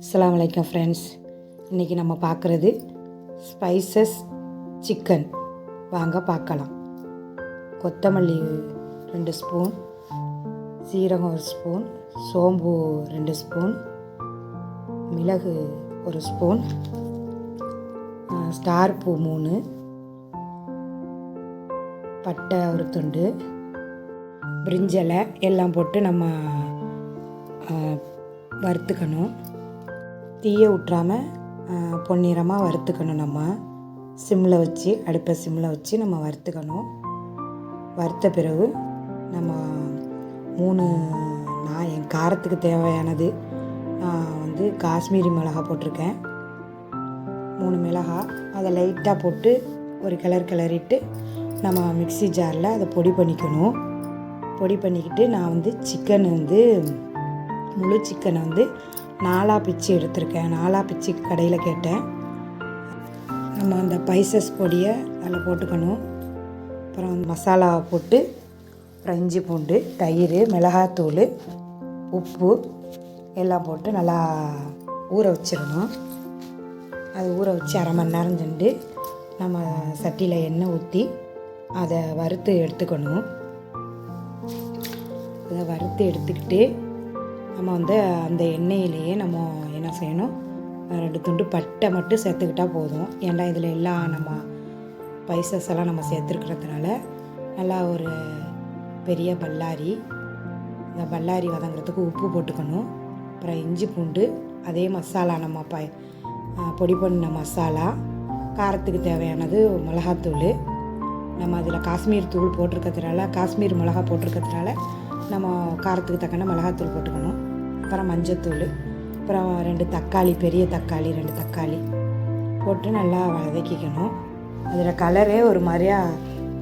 அஸ்லாம் வலைக்கம் ஃப்ரெண்ட்ஸ் இன்றைக்கி நம்ம பார்க்குறது ஸ்பைசஸ் சிக்கன் வாங்க பார்க்கலாம். கொத்தமல்லி ரெண்டு ஸ்பூன் சீரகம் ஒரு ஸ்பூன் சோம்பு ரெண்டு ஸ்பூன் மிளகு ஒரு ஸ்பூன் ஸ்டார் பூ மூணு பட்டை ஒரு துண்டு பிரிஞ்சலை எல்லாம் போட்டு நம்ம வறுத்துக்கணும். தீயை விட்றாமல் பொன்னிறமாக வறுத்துக்கணும் நம்ம. சிம்மில் வச்சு அடுப்பை சிம்மில் வச்சு நம்ம வறுத்துக்கணும். வறுத்த பிறகு நம்ம மூணு நான் என் காரத்துக்கு தேவையானது நான் வந்து காஷ்மீரி மிளகா போட்டிருக்கேன். மூணு மிளகா அதை லைட்டாக போட்டு ஒரு கிளர் கிளறிட்டு நம்ம மிக்ஸி ஜாரில் அதை பொடி பண்ணிக்கணும். பொடி பண்ணிக்கிட்டு நான் வந்து சிக்கன் வந்து முழு சிக்கனை வந்து நாலாக பிச்சு எடுத்திருக்கேன். நாலாக பிச்சு கடையில் கேட்டேன். நம்ம அந்த பைசஸ் பொடியை அதில் போட்டுக்கணும். அப்புறம் மசாலா போட்டு அப்புறம் இஞ்சி பூண்டு தயிர் மிளகாத்தூள் உப்பு எல்லாம் போட்டு நல்லா ஊற வச்சிடணும். அது ஊற வச்சு அரை மணி நேரம் சென்று நம்ம சட்டியில் எண்ணெய் ஊற்றி அதை வறுத்து எடுத்துக்கணும். அதை வறுத்து எடுத்துக்கிட்டு நம்ம வந்து அந்த எண்ணெயிலேயே நம்ம என்ன செய்யணும்? ரெண்டு துண்டு பட்டை மட்டும் சேர்த்துக்கிட்டா போதும். ஏன்டா இதில் எல்லாம் நம்ம பைசஸ் எல்லாம் நம்ம சேர்த்துருக்கிறதுனால நல்லா ஒரு பெரிய பல்லாரி இந்த பல்லாரி வதங்குறதுக்கு உப்பு போட்டுக்கணும். அப்புறம் இஞ்சி பூண்டு அதே மசாலா நம்ம ப பொடி பண்ண மசாலா காரத்துக்கு தேவையானது மிளகாத்தூள். நம்ம அதில் காஷ்மீர் தூள் போட்டிருக்கிறதுனால காஷ்மீர் மிளகா போட்டிருக்கிறதுனால நம்ம காரத்துக்கு தக்கன மிளகாத்தூள் போட்டுக்கணும். அப்புறம் மஞ்சத்தூள் அப்புறம் ரெண்டு தக்காளி பெரிய தக்காளி ரெண்டு தக்காளி போட்டு நல்லா வதக்கிக்கணும். அதில் கலரே ஒரு மாதிரியா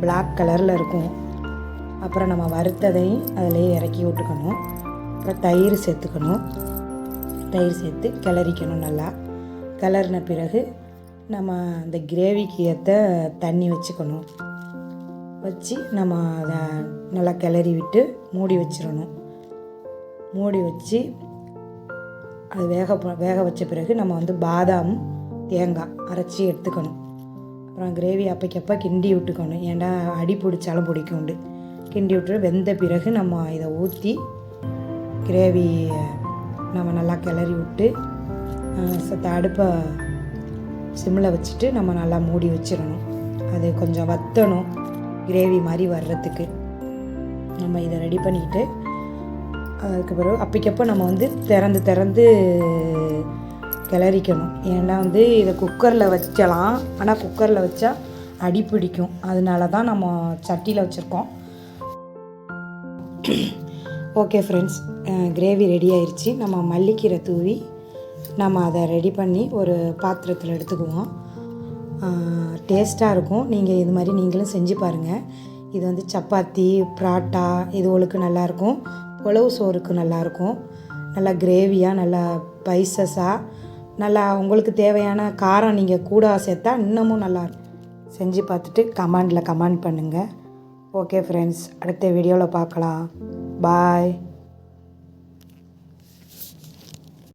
பிளாக் கலரில் இருக்கும். அப்புறம் நம்ம வறுத்ததையும் அதிலே இறக்கி விட்டுக்கணும். அப்புறம் தயிர் சேர்த்துக்கணும். தயிர் சேர்த்து கிளறிக்கணும் நல்லா. கிளறின பிறகு நம்ம அந்த கிரேவிக்கு ஏற்ற தண்ணி வச்சுக்கணும். வச்சு நம்ம அதை நல்லா கிளறி விட்டு மூடி வச்சிடணும். மூடி வச்சு அது வேக வேக வச்ச பிறகு நம்ம வந்து பாதாம் தேங்காய் அரைச்சி எடுத்துக்கணும். அப்புறம் கிரேவி அப்பைக்கப்போ கிண்டி விட்டுக்கணும். ஏன்டா அடி பிடிச்சாலும் பிடிக்கும் உண்டு. கிண்டி விட்டு வெந்த பிறகு நம்ம இதை ஊற்றி கிரேவி நம்ம நல்லா கிளறி விட்டு சத்த அடுப்பை சிம்மில் வச்சுட்டு நம்ம நல்லா மூடி வச்சிடணும். அது கொஞ்சம் வத்தணும் கிரேவி மாதிரி வர்றதுக்கு. நம்ம இதை ரெடி பண்ணிக்கிட்டு அதுக்கு பிறகு அப்பைக்கப்போ நம்ம வந்து திறந்து திறந்து கிளறிக்கணும். ஏன்னா வந்து இதை குக்கரில் வச்சலாம். ஆனால் குக்கரில் வச்சா அடி பிடிக்கும். அதனால தான் நம்ம சட்டியில் வச்சுருக்கோம். ஓகே ஃப்ரெண்ட்ஸ் கிரேவி ரெடி ஆயிடுச்சு நம்ம மல்லிக்கீரை தூவி நம்ம அதை ரெடி பண்ணி ஒரு பாத்திரத்தில் எடுத்துக்குவோம். டேஸ்ட்டாக இருக்கும். நீங்கள் இது மாதிரி நீங்களும் செஞ்சு பாருங்கள் இது வந்து சப்பாத்தி பராட்டா இதுகளுக்கு நல்லாயிருக்கும் புலவு சோறுக்கு நல்லாயிருக்கும். நல்லா கிரேவியாக நல்லா பைசஸாக நல்லா உங்களுக்கு தேவையான காரம் நீங்கள் கூட சேர்த்தா இன்னமும் நல்லா செஞ்சு பார்த்துட்டு கமெண்டில் கமெண்ட் பண்ணுங்கள் ஓகே ஃப்ரெண்ட்ஸ் அடுத்த வீடியோவில் பார்க்கலாம். பாய்